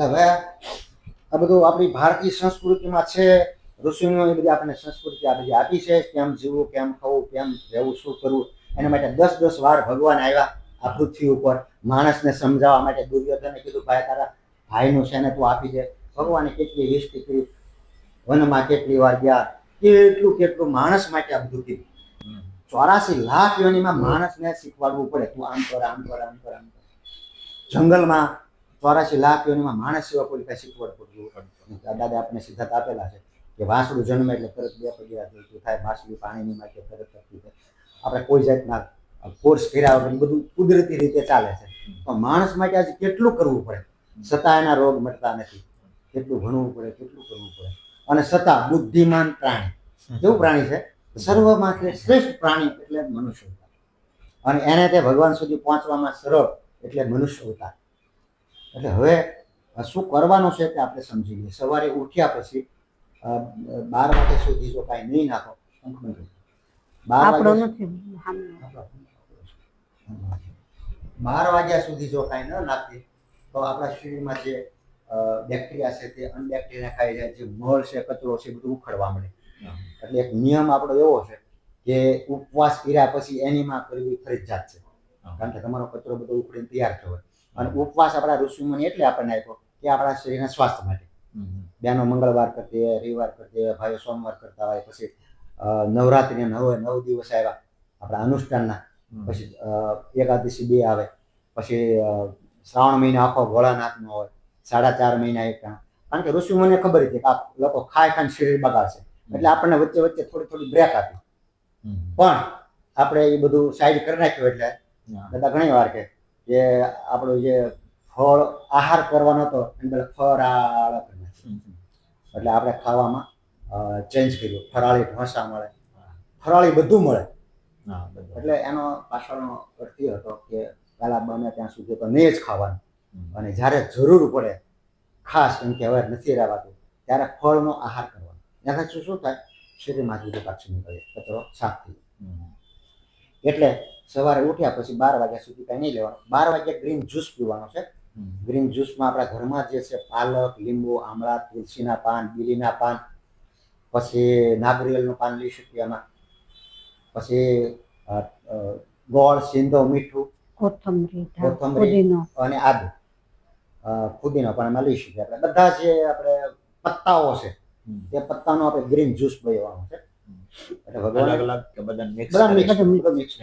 એટલે હવે આ બધું આપણી ભારતીય સંસ્કૃતિમાં છે ઋષિઓ એ બધી આપણને સંસ્કૃતિ આ બધી આપી છે, કેમ જીવવું, કેમ ખાવું, કેમ રહેવું, શું કરવું, એના માટે દસ દસ વાર ભગવાન આવ્યા આ પૃથ્વી ઉપર. માણસને સમજાવવા માટે દુર્યોધને કીધું, ભાઈ, તારા ભાઈનું છે ને તું આપી દે. ભગવાને કેટલી હિસ્ટ્રી કરી, વનમાં કેટલી વાર ગયા, કેટલું કેટલું માણસ માટે આ બધું કીધું. ચોરાસી લાખ યોનીમાં માણસને શીખવાડવું પડે. તું આમ કર આમ કર આમ કર આમ કર. જંગલમાં ચોરાસી લાખ યોનીમાં માણસ સિવાય કોઈ શીખવાડવું પડતું દાદા આપણે સિદ્ધાંત આપેલા છે કે વાસડું જન્મે એટલે તરત બે પગ્યા થયું થાય વાસડું પાણીની માટે તરત થતી થાય. આપણે કોઈ જાતના કોર્સ કર્યા વગર બધું કુદરતી રીતે ચાલે છે. પણ માણસ માટે આજે કેટલું કરવું પડે? છતાં એના રોગ મટતા નથી. કેટલું ભણવું પડે, કેટલું કરવું પડે? અને છતાં બુદ્ધિમાન પ્રાણી. કેવું પ્રાણી છે? સર્વમાંથી શ્રેષ્ઠ પ્રાણી એટલે મનુષ્ય અને એને તે ભગવાન સુધી પહોંચવામાં સરળ એટલે મનુષ્ય અવતાર. એટલે હવે શું કરવાનું છે તે આપણે સમજી લઈએ. સવારે ઉઠ્યા પછી બાર વાગ્યા સુધી જો કાંઈ નહીં નાખો. બાર વાગ્યા સુધી જો કાંઈ ન નાખીએ તો આપણા શરીરમાં જે બેક્ટેરિયા છે તે અનબેક્ટેરિયા ખાઈ જાય જે મળ છે કચરો છે બધું ઉખડવા મળે એટલે એક નિયમ આપણો એવો છે કે ઉપવાસ કર્યા પછી એનીમાં કરવી ફરજિયાત છે. કારણ કે તમારો કચરો બધો ઉખડીને તૈયાર થયો હોય. અને ઉપવાસ આપણા ઋષિમુનિ એટલે આપણને આપ્યો કે આપણા શરીરના સ્વાસ્થ્ય માટે. બહેનો મંગળવાર કરતી હોય રવિવાર કરતી હોય ભાઈઓ સોમવાર કરતા હોય પછી નવરાત્રી નવ નવે નવ દિવસ આવ્યા આપણા અનુષ્ઠાનના. પછી એકાદશી બે આવે પછી શ્રાવણ મહિનો આખો ભોળાનાથનો હોય સાડા ચાર મહિના એક કારણ કે ઋષિ મને ખબર હતી કે આ લોકો ખાય ખાઈને શરીર બગાડશે. એટલે આપણને વચ્ચે વચ્ચે થોડી થોડી બ્રેક આપી. પણ આપણે એ બધું સાઈડ કરી નાખ્યું એટલે બધા ઘણી વાર કે કે આપણો જે ફળ આહાર કરવાનો હતો એને ફરાળ એટલે આપણે ખાવામાં ચેન્જ કર્યું. ફરાળી ઢોસા મળે. ફરાળી બધું મળે. એટલે એનો પાછળનો અર્થ હતો કે પહેલાં બને ત્યાં સુધી તો નહીં જ ખાવાનું. અને જ્યારે જરૂર પડે ખાસ એમ કે હવે નથી રહેવાતું ત્યારે ફળનો આહાર કરવાનો. એનાથી શું શું થાય શરીરમાંથી બધું પાછું નીકળે. કચરો સાફ થઈ જાય. એટલે સવારે ઉઠ્યા પછી બાર વાગ્યા સુધી કાંઈ નહીં લેવાનું. બાર વાગ્યા ગ્રીન જ્યુસ પીવાનો છે. ગ્રીન જ્યુસમાં આપણા ઘરમાં જે છે પાલક લીંબુ આમળા તુલસીના પાન બીલીના પાન પછી નાગરિયેલનું પાન લઈ શકીએ એમાં પછી ગોળ સિંધો મીઠું કોથમરી કોથમરી. અને આદુ. ફુદીનો પણ એમાં લઈ શકીએ આપણે. બધા જે આપણે પત્તાઓ છે તે પત્તાનો આપણે ગ્રીન જ્યુસ બનાવવાનો છે. એટલે ભગવાન અલગ કે બધા મિક્સ મિક્સ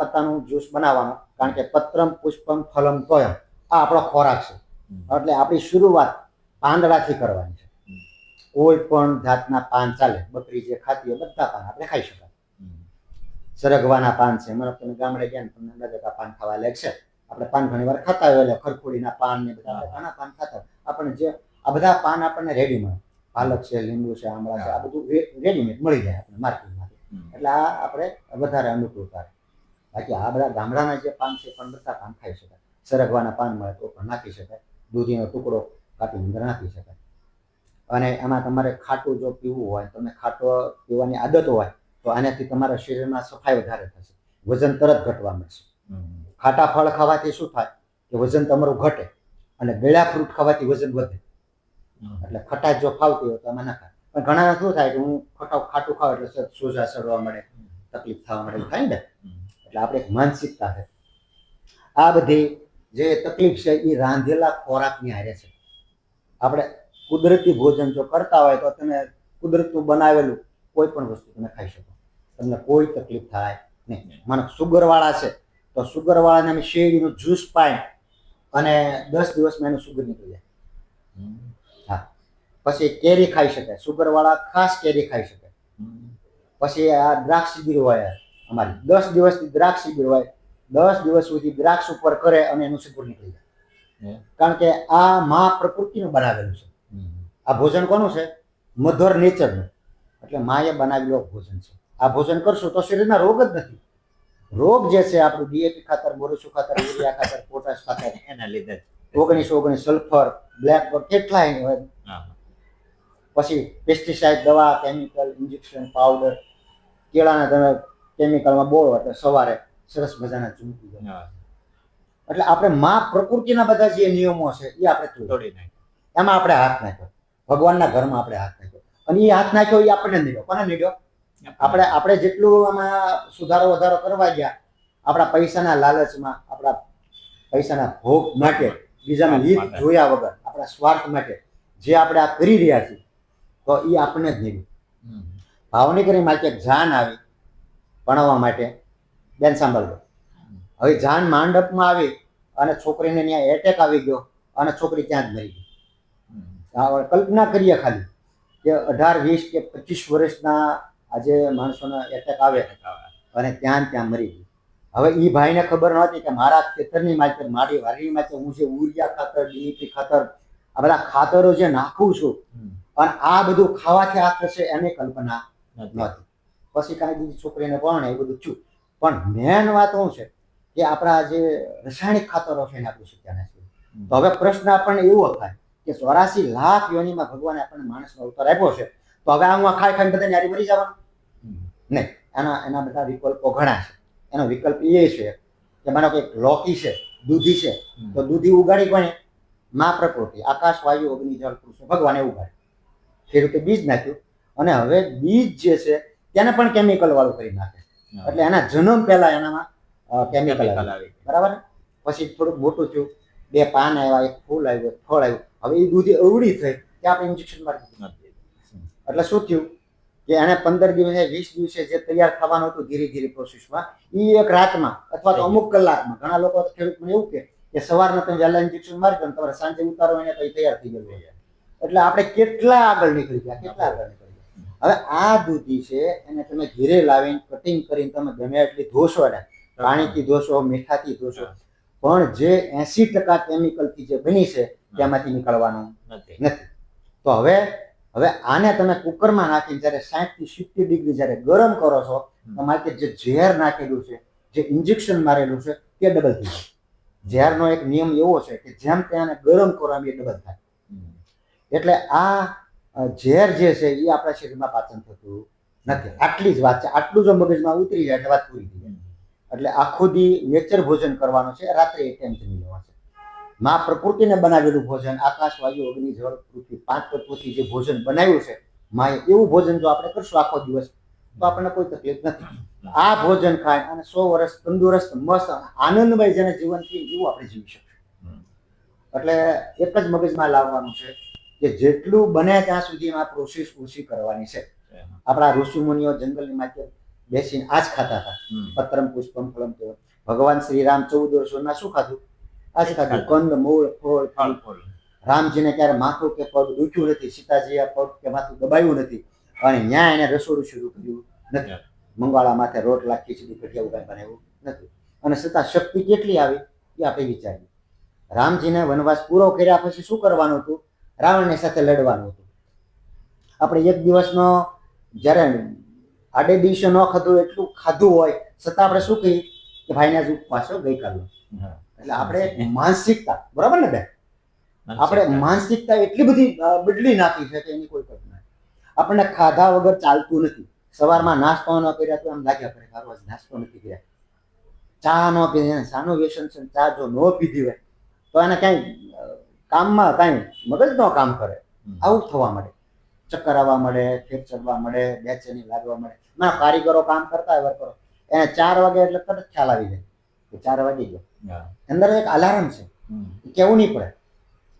પત્તાનું જ્યુસ બનાવવાનો કારણ કે પત્રમ પુષ્પમ ફલમ તોયમ આ આપણો ખોરાક છે. એટલે આપણી શરૂઆત પાંદડાથી કરવાની છે. કોઈ પણ જાતના પાન ચાલે બકરી જે ખાતી હોય બધા પાન આપણે ખાઈ શકાય. સરગવાના પાન છે. મને તમે ગામડે ગયા ને તમને અંદાજે પાન ખાવા લાયક છે. આપણે પાન ઘણી વાર ખાતા હોય એટલે ખરખોડીના પાન ને બધા ઘણા પાન ખાતા હોય. આપણને જે આ બધા પાન આપણને રેડી મળે. પાલક છે લીંબુ છે આમળા છે આ બધું રેડીમેડ મળી જાય આપણે માર્કેટમાંથી એટલે આ આપણે વધારે અનુકૂળ થાય. બાકી આ બધા ગામડાના જે પાન છે પણ બધા પાન ખાઈ શકાય. સરગવાના પાન મળે તો પણ નાખી શકાય. દૂધીનો ટુકડો કાપી અંદર નાખી શકાય. અને એમાં તમારે ખાટું જો પીવું હોય તમને ખાટો પીવાની આદત હોય તો આનાથી તમારા શરીરમાં સફાઈ વધારે થશે. વજન તરત ઘટવા મળશે ખાટા ફળ ખાવાથી શું થાય? કે વજન તમારું ઘટે અને ગળ્યા ફ્રૂટ ખાવાથી વજન વધે. એટલે ખટાશ જો ખાવતી હોય તો અમે ના ખાય. પણ ઘણા શું થાય કે હું ખટાવ ખાટું ખાવ એટલે સોજા સડવા મળે તકલીફ થવા મળે થાય ને? એટલે આપણે એક માનસિકતા છે. આ બધી જે તકલીફ છે એ રાંધેલા ખોરાકની હારે છે. આપણે કુદરતી ભોજન જો કરતા હોય તો તમે કુદરતનું બનાવેલું કોઈ પણ વસ્તુ તમે ખાઈ શકો. તમને કોઈ તકલીફ થાય નહીં. મને સુગરવાળા છે તો સુગરવાળાને અમે શેરડીનું જ્યુસ પાય અને દસ દિવસમાં એનું સુગર નીકળી જાય. પછી કેરી ખાઈ શકે. સુગરવાળા ખાસ કેરી ખાઈ શકે. પછી આ દ્રાક્ષ શિબિર હોય અમારી. દસ દિવસથી દ્રાક્ષ શિબિર હોય. દસ દિવસ સુધી દ્રાક્ષ ઉપર કરે અને એનું સુગર નીકળી જાય. કારણ કે આ મા પ્રકૃતિનું બનાવેલું છે. આ ભોજન કોનું છે? મધર નેચરનું. એટલે માએ બનાવેલો ભોજન છે. આ ભોજન કરશું તો શરીરના રોગ જ નથી. રોગ જે છે આપણું ડીએપી ખાતર બોરસુ ખાતર યુરિયા ખાતર પોટાશ ખાતર એના લીધે. ઓગણીસો ઓગણીસ સલ્ફર બ્લેક કેટલા. પછી પેસ્ટિસાઇડ દવા કેમિકલ ઇન્જેક્શન પાવડર કેળાના તમે કેમિકલમાં બોળો એટલે સવારે સરસ મજાના ચૂંટી જાય. એટલે આપણે માં પ્રકૃતિના બધા જે નિયમો છે એ આપણે. તોડી નાખ્યો. એમાં આપણે હાથ નાખ્યો. ભગવાનના ઘરમાં આપણે હાથ નાખ્યો. અને એ હાથ નાખ્યો એ આપણને નીડ્યો. કોને નીડ્યો? આપણે આપણે જેટલું આમાં સુધારો વધારો કરવા ગયા આપણા પૈસાના લાલચમાં આપણા પૈસાના ભોગ માટે બીજાના હિત જોયા વગર આપણા સ્વાર્થ માટે જે આપણે આ કરી રહ્યા છીએ તો એ આપણને જ નીકળ્યું હમ. ભાવનગરી માટે જાન આવી ભણાવવા માટે. બેન સાંભળજો. હવે જાન માંડપમાં આવી અને છોકરીને ત્યાં એટેક આવી ગયો અને છોકરી ત્યાં જ મરી ગઈ. કલ્પના કરીએ ખાલી કે અઢાર વીસ કે પચીસ વર્ષના આજે માણસોને એટેક આવે અને ત્યાં ત્યાં મરી ગઈ. હવે એ ભાઈને ખબર નહોતી કે મારા ખેતરની માથે મારી વાડીની માથે હું જે ઉરિયા ખાતર ડીએપી ખાતર આ બધા ખાતરો જે નાખું છું અને આ બધું ખાવાથી આ થશે એને કલ્પના નથી. નહોતી પછી કાંઈ બીજી છોકરીને પણ એ બધું છું. પણ મેન વાત શું છે કે આપણા જે રાસાયણિક ખાતરો છે એને આપણે શીખ્યા નથી તો હવે પ્રશ્ન આપણને એવો થાય કે ચોરાસી લાખ યોનીમાં ભગવાને આપણને માણસનો અવતાર આપ્યો છે તો હવે આમાં હું આ ખાઈ ખાઈને બધાને યારી મરી જવાનું? નહીં. એના એના બધા વિકલ્પો ઘણા છે. એનો વિકલ્પ એ છે કે માનો કે લોકી છે દૂધી છે તો દૂધી ઉગાડી પણ મા પ્રકૃતિ આકાશ વાયુ અગ્નિ જળ પુરુષો ભગવાને ઉગાડી. ખેડૂતે બીજ નાખ્યું. અને હવે બીજ જે છે તેને પણ કેમિકલ વાળું કરી નાખે એટલે એના જન્મ પહેલા એનામાં કેમિકલ આવે બરાબર? પછી થોડુંક મોટું થયું. બે પાન આવ્યા એક ફૂલ આવ્યું ફળ આવ્યું. હવે એ દૂધી અવળી થઈ. ત્યાં આપણે ઇન્જેક્શન મારી. એટલે શું થયું? કે એને પંદર દિવસે વીસ દિવસે જે તૈયાર થવાનું હતું ધીરે ધીરે પ્રોસેસમાં એ એક રાતમાં અથવા તો અમુક કલાકમાં. ઘણા લોકો તો ખેડૂત મને એવું કે કે સવારના તમે વહેલા ઇન્જેક્શન મારી દો તમારે સાંજે ઉતારો એને પછી તૈયાર થઈ ગયેલું હોય. એટલે આપણે કેટલા આગળ નીકળી ગયા કેટલા આગળ નીકળી ગયા? હવે આ દૂધી છે એને તમે ઘીરે લાવીને કટિંગ કરીને તમે ગમે એટલી ધોશો એને પાણીથી ધોશો મીઠાથી ધોશો પણ જે એસી ટકા કેમિકલથી જે બની છે તેમાંથી નીકળવાનું નથી. તો હવે હવે આને તમે કુકરમાં નાખીને જ્યારે સાઠથી સિત્તેર ડિગ્રી જ્યારે ગરમ કરો છો તમારે જે ઝેર નાખેલું છે જે ઇન્જેક્શન મારેલું છે તે ડબલ થઈ જાય. ઝેરનો એક નિયમ એવો છે કે જેમ તેને ગરમ કરો એ ડબલ થાય. એટલે આ ઝેર જે છે એ આપણા શરીરમાં પાચન થતું નથી. આટલી જ વાત છે. આટલું જો મગજમાં ઉતરી જાય એટલે વાત પૂરી થઈ જાય. એટલે આખો દી નેચર ભોજન કરવાનું છે. રાત્રે એ ટાઈમ જમી લેવાનું છે. મા પ્રકૃતિને બનાવેલું ભોજન આકાશ વાયુ અગ્નિ જળ પૃથ્વી પાંચ તત્વોથી જે ભોજન બનાવ્યું છે માએ એવું ભોજન જો આપણે કરશું આખો દિવસ તો આપણને કોઈ તકલીફ નથી. આ ભોજન ખાય અને સો વર્ષ તંદુરસ્ત મસ્ત આનંદમય જેને જીવન છે એવું આપણે જીવી શકશું. એટલે એક જ મગજમાં લાવવાનું છે. કે જેટલું બને ત્યાં સુધીમાં પ્રોસેસ ઓછી કરવાની છે. આપણા ઋષિ મુનિઓ જંગલની માથે બેસીને આ જ ખાતા હતા. પત્રમ પુષ્પમ ફળમ તો ભગવાન શ્રી રામ ચૌદ વર્ષોના શું ખાધું? આ જ ખાધું? કંદ મૂળ ફળ ફળ ફળ. રામજીને ક્યારે માથું કે પગ દુખ્યું નથી સીતાજીએ પગ કે માથું દબાયું નથી અને ન્યાય એને રસોડું શરૂ કર્યું નથી. મંગવાળા મંગાળા માથે રોટલા ખીચડી ભજીયા ઉગાય બનાવ્યું નથી. અને છતાં શક્તિ કેટલી આવી? એ આપણે વિચારીએ રામજીને વનવાસ પૂરો કર્યા પછી શું કરવાનું હતું? રાવણની સાથે લડવાનું હતું. આપણે એક દિવસનો જ્યારે આડે દિવસે ન ખાધું એટલું ખાધું હોય છતાં આપણે શું કહીએ કે ભાઈને જ ઉપવાસ હો ગઈકાલનો એટલે આપણે માનસિકતા બરાબર ને બેન? આપણે માનસિકતા એટલી બધી બદલી નાખી છે કે એની કોઈ કલ્પના. આપણને ખાધા વગર ચાલતું નથી. સવારમાં નાસ્તો ન કર્યા તો એમ લાગ્યા કરે કે રોજ નાસ્તો નથી કર્યા. ચા ન પીધી ચાનું વ્યસન છે ચા જો ન પીધી હોય તો એને કાંઈ અ, કામમાં કાંઈ મગજ ન કામ કરે. આવું થવા મળે. ચક્કર આવવા મળે ફેર ચડવા મળે બેચેની લાગવા મળે. ના કારીગરો કામ કરતા હોય વર્કરો. એને ચાર વાગે એટલે તરત ખ્યાલ આવી જાય કે ચાર વાગી ગયો. અંદર એક અલાર્મ છે. કેવું નહીં પડે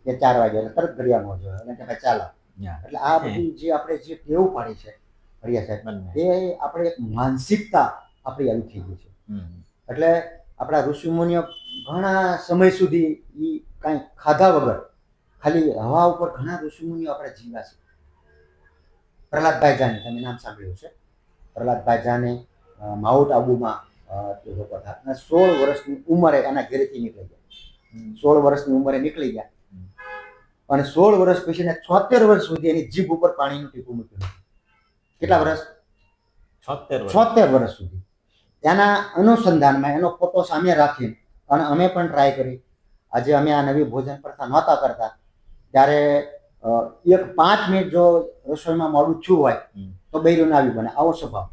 કે ચાર વાગે એટલે તરત ઘડિયાળમાં જોયો અને કે ભાઈ ચાલો. એટલે આ બધી જે આપણે જે ટેવ પાડી છે હરિયા સાહેબ એ આપણે એક માનસિકતા આપણી આવી થઈ ગઈ છે. એટલે આપણા ઋષિમુનિઓ ઘણા સમય સુધી એ કાંઈ ખાધા વગર ખાલી હવા ઉપર ઘણા ઋષિમુનિઓ આપણે જીવ્યા છે. પ્રહલાદભાઈ જાને તમે નામ સાંભળ્યું છે પ્રહલાદભાઈ જાને માઉન્ટ આબુમાં તે લોકો હતા. અને સોળ વર્ષની ઉંમરે એના ઘેરેથી નીકળી ગયા. સોળ વર્ષની ઉંમરે નીકળી ગયા. અને સોળ વર્ષ પછી એને છોતેર વર્ષ સુધી એની જીભ ઉપર પાણીનું ટીપું મૂક્યું કેટલા વર્ષ? છોતેર છોતેર વર્ષ સુધી. એના અનુસંધાનમાં એનો ફોટો સામે રાખીને અને અમે પણ ટ્રાય કરી. આજે અમે આ નવી ભોજન પ્રથા નહોતા કરતા. ત્યારે એક પાંચ મિનિટ જો રસોઈમાં મોડું થયું હોય તો બૈરું આવી બને. આવો સ્વભાવ.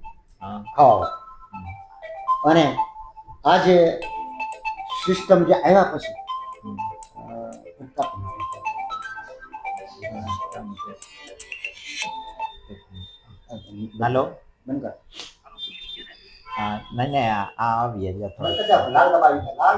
ખાવા અને આ જે સિસ્ટમ જે આવ્યા પછી. હાલો બંધ કર. આ આ થોડા બંધ કર દે, લાલ દબાવી લાલ